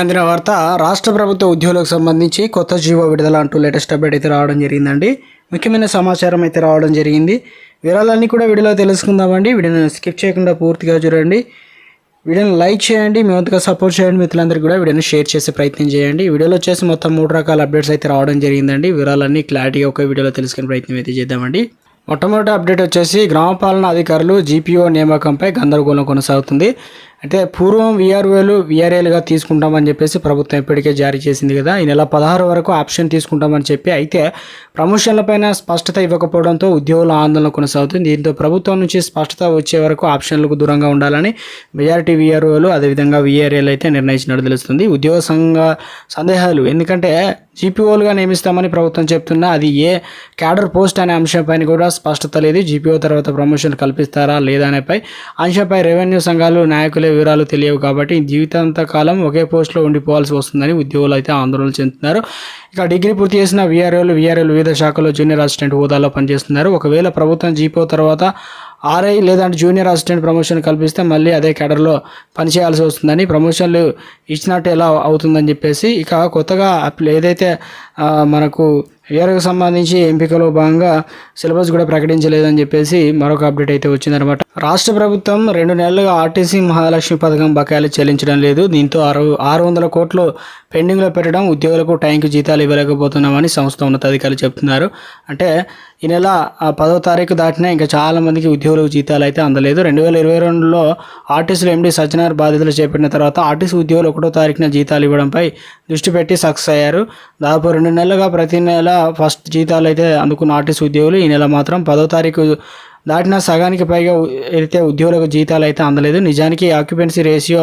అందిన వార్త రాష్ట్ర ప్రభుత్వ ఉద్యోగులకు సంబంధించి కొత్త జీవో విడుదల అంటూ లేటెస్ట్ అప్డేట్ అయితే రావడం జరిగిందండి. ముఖ్యమైన సమాచారం అయితే రావడం జరిగింది. వివరాలన్నీ కూడా వీడియోలో తెలుసుకుందామండి. వీడియోని స్కిప్ చేయకుండా పూర్తిగా చూడండి. వీడియోని లైక్ చేయండి. మీ వంతుగా సపోర్ట్ చేయండి. మిత్రులందరికీ కూడా వీడియోని షేర్ చేసే ప్రయత్నం చేయండి. వీడియోలో వచ్చేసి మొత్తం మూడు రకాల అప్డేట్స్ అయితే రావడం జరిగిందండి. వివరాలన్నీ క్లారిటీగా ఒక వీడియోలో తెలుసుకునే ప్రయత్నం అయితే చేద్దామండి. మొట్టమొదటి అప్డేట్ వచ్చేసి గ్రామ పాలన అధికారులు జీపీఓ నియామకంపై గందరగోళం కొనసాగుతుంది. అయితే పూర్వం విఆర్ఓలు విఆర్ఏలుగా తీసుకుంటామని చెప్పేసి ప్రభుత్వం ఇప్పటికే జారీ చేసింది కదా. ఈ నెల పదహారు వరకు ఆప్షన్ తీసుకుంటామని చెప్పి అయితే ప్రమోషన్లపైన స్పష్టత ఇవ్వకపోవడంతో ఉద్యోగుల ఆందోళన కొనసాగుతుంది. దీంతో ప్రభుత్వం నుంచి స్పష్టత వచ్చే వరకు ఆప్షన్లకు దూరంగా ఉండాలని మెజారిటీ విఆర్ఓలు అదేవిధంగా విఆర్ఏలు అయితే నిర్ణయించినట్టు తెలుస్తుంది. ఉద్యోగ సంఘ సందేహాలు ఎందుకంటే జీపీఓలుగా నియమిస్తామని ప్రభుత్వం చెప్తున్నా అది ఏ క్యాడర్ పోస్ట్ అనే అంశంపైన కూడా స్పష్టత లేదు. జీపీఓ తర్వాత ప్రమోషన్ కల్పిస్తారా లేదా అనేపై అంశంపై రెవెన్యూ సంఘాలు నాయకులే వివరాలు తెలియవు కాబట్టి జీవితాంత కాలం ఒకే పోస్టులో ఉండిపోవాల్సి వస్తుందని ఉద్యోగులు అయితే ఆందోళన చెందుతున్నారు. ఇక డిగ్రీ పూర్తి చేసిన వీఆర్ఓలు వీఆర్ఓలు వివిధ శాఖలో జూనియర్ అసిస్టెంట్ హోదాలో పనిచేస్తున్నారు. ఒకవేళ ప్రభుత్వం జీపో తర్వాత ఆర్ఐ లేదంటే జూనియర్ అసిస్టెంట్ ప్రమోషన్ కల్పిస్తే మళ్ళీ అదే కేడర్లో పనిచేయాల్సి వస్తుందని ప్రమోషన్లు ఇచ్చినట్టు ఎలా అవుతుందని చెప్పేసి ఇక కొత్తగా ఏదైతే మనకు ఏరకు సంబంధించి ఎంపికలో భాగంగా సిలబస్ కూడా ప్రకటించలేదని చెప్పేసి మరొక అప్డేట్ అయితే వచ్చిందనమాట. రాష్ట్ర ప్రభుత్వం రెండు నెలలుగా ఆర్టీసీ మహాలక్ష్మి పథకం బకాయిలు చెల్లించడం లేదు. దీంతో ఆరు ఆరు వందల కోట్లు పెండింగ్లో పెట్టడం ఉద్యోగులకు టైంకి జీతాలు ఇవ్వలేకపోతున్నామని సంస్థ ఉన్నతాధికారులు చెప్తున్నారు. అంటే ఈ నెల ఆ, పదో తారీఖు దాటినా ఇంకా చాలా మందికి ఉద్యోగులకు జీతాలు అయితే అందలేదు. రెండు వేల ఇరవై రెండులో ఆర్టీసీలో ఎండి సత్యనారాయణ బాధ్యతలు చేపట్టిన తర్వాత ఆర్టీసీ ఉద్యోగులు ఒకటో తారీఖున జీతాలు ఇవ్వడంపై దృష్టి పెట్టి సక్సెస్ అయ్యారు. దాదాపు రెండు నెలలుగా ప్రతి నెల ఫస్ట్ జీతాలు అయితే అందుకున్న ఆర్టీసీ ఉద్యోగులు ఈ నెల మాత్రం పదో తారీఖు దాటిన సగానికి పైగా అయితే ఉద్యోగులకు జీతాలు అయితే అందలేదు. నిజానికి ఆక్యుపెన్సీ రేషియో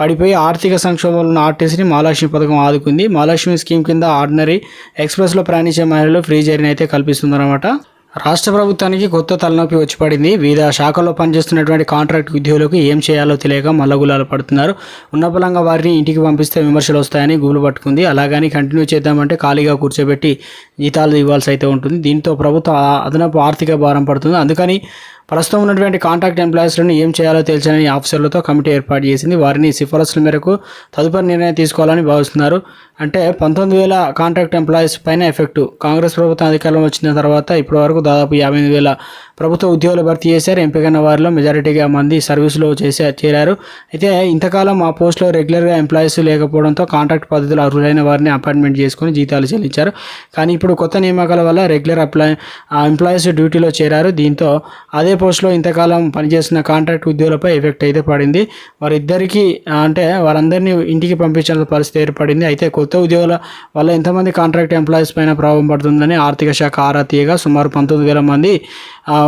పడిపోయి ఆర్థిక సంక్షోభంలో ఉన్న ఆర్టీసీని మహాలక్ష్మి పథకం ఆదుకుంది. మహాలక్ష్మి స్కీమ్ కింద ఆర్డినరీ ఎక్స్ప్రెస్లో ప్రయాణించే మహిళలు ఫ్రీ జర్నీ అయితే కల్పిస్తుందన్నమాట రాష్ట్ర ప్రభుత్వానికి కొత్త తలనొప్పి వచ్చి పడింది వివిధ శాఖల్లో పనిచేస్తున్నటువంటి కాంట్రాక్ట్ ఉద్యోగులకు ఏం చేయాలో తెలియక మల్లగులాలు పడుతున్నారు. ఉన్నపలంగా వారిని ఇంటికి పంపిస్తే విమర్శలు వస్తాయని గూలు పట్టుకుంది. అలాగని కంటిన్యూ చేద్దామంటే ఖాళీగా కూర్చోబెట్టి జీతాలు ఇవ్వాల్సి అయితే ఉంటుంది. దీంతో ప్రభుత్వం అదనపు ఆర్థిక భారం పడుతుంది. అందుకని ప్రస్తుతం ఉన్నటువంటి కాంట్రాక్ట్ ఎంప్లాయీస్లను ఏం చేయాలో తెలిసిన ఆఫీసర్లతో కమిటీ ఏర్పాటు చేసింది. వారిని సిఫారసుల మేరకు తదుపరి నిర్ణయం తీసుకోవాలని భావిస్తున్నారు. అంటే పంతొమ్మిది వేల కాంట్రాక్ట్ ఎంప్లాయీస్ పైన ఎఫెక్టు. కాంగ్రెస్ ప్రభుత్వం అధికారంలో వచ్చిన తర్వాత ఇప్పటి వరకు దాదాపు యాభై వేల ప్రభుత్వ ఉద్యోగులు భర్తీ చేశారు. ఎంపికైన వారిలో మెజారిటీగా మంది సర్వీసులో చేసే చేరారు. అయితే ఇంతకాలం ఆ పోస్టులో రెగ్యులర్గా ఎంప్లాయీస్ లేకపోవడంతో కాంట్రాక్ట్ పద్ధతిలో అర్హులైన వారిని అపాయింట్మెంట్ చేసుకుని జీతాలు చెల్లించారు. కానీ ఇప్పుడు కొత్త నియామకాల వల్ల రెగ్యులర్ అప్లై ఎంప్లాయీస్ డ్యూటీలో చేరారు. దీంతో అదే పోస్టులో ఇంతకాలం పనిచేసిన కాంట్రాక్ట్ ఉద్యోగులపై ఎఫెక్ట్ అయితే పడింది. వారిద్దరికీ అంటే వారందరినీ ఇంటికి పంపించాల్సిన పరిస్థితి ఏర్పడింది. అయితే కొత్త ఉద్యోగుల వల్ల ఎంతమంది కాంట్రాక్ట్ ఎంప్లాయీస్ పైన ప్రభావం పడుతుందని ఆర్థిక శాఖ ఆరా తీయగా సుమారు పంతొమ్మిది వేల మంది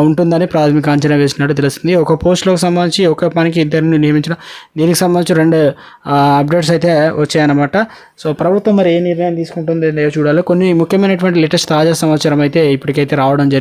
ఉంటుందని ప్రాథమిక అంచనా వేసినట్టు తెలుస్తుంది. ఒక పోస్టులకు సంబంధించి ఒక పనికి ఇద్దరిని నియమించడం దీనికి సంబంధించి రెండు అప్డేట్స్ అయితే వచ్చాయన్నమాట. సో ప్రభుత్వం మరి ఏ నిర్ణయం తీసుకుంటుంది చూడాలి. కొన్ని ముఖ్యమైనటువంటి లేటెస్ట్ తాజా సమాచారం అయితే ఇప్పటికైతే రావడం జరిగింది.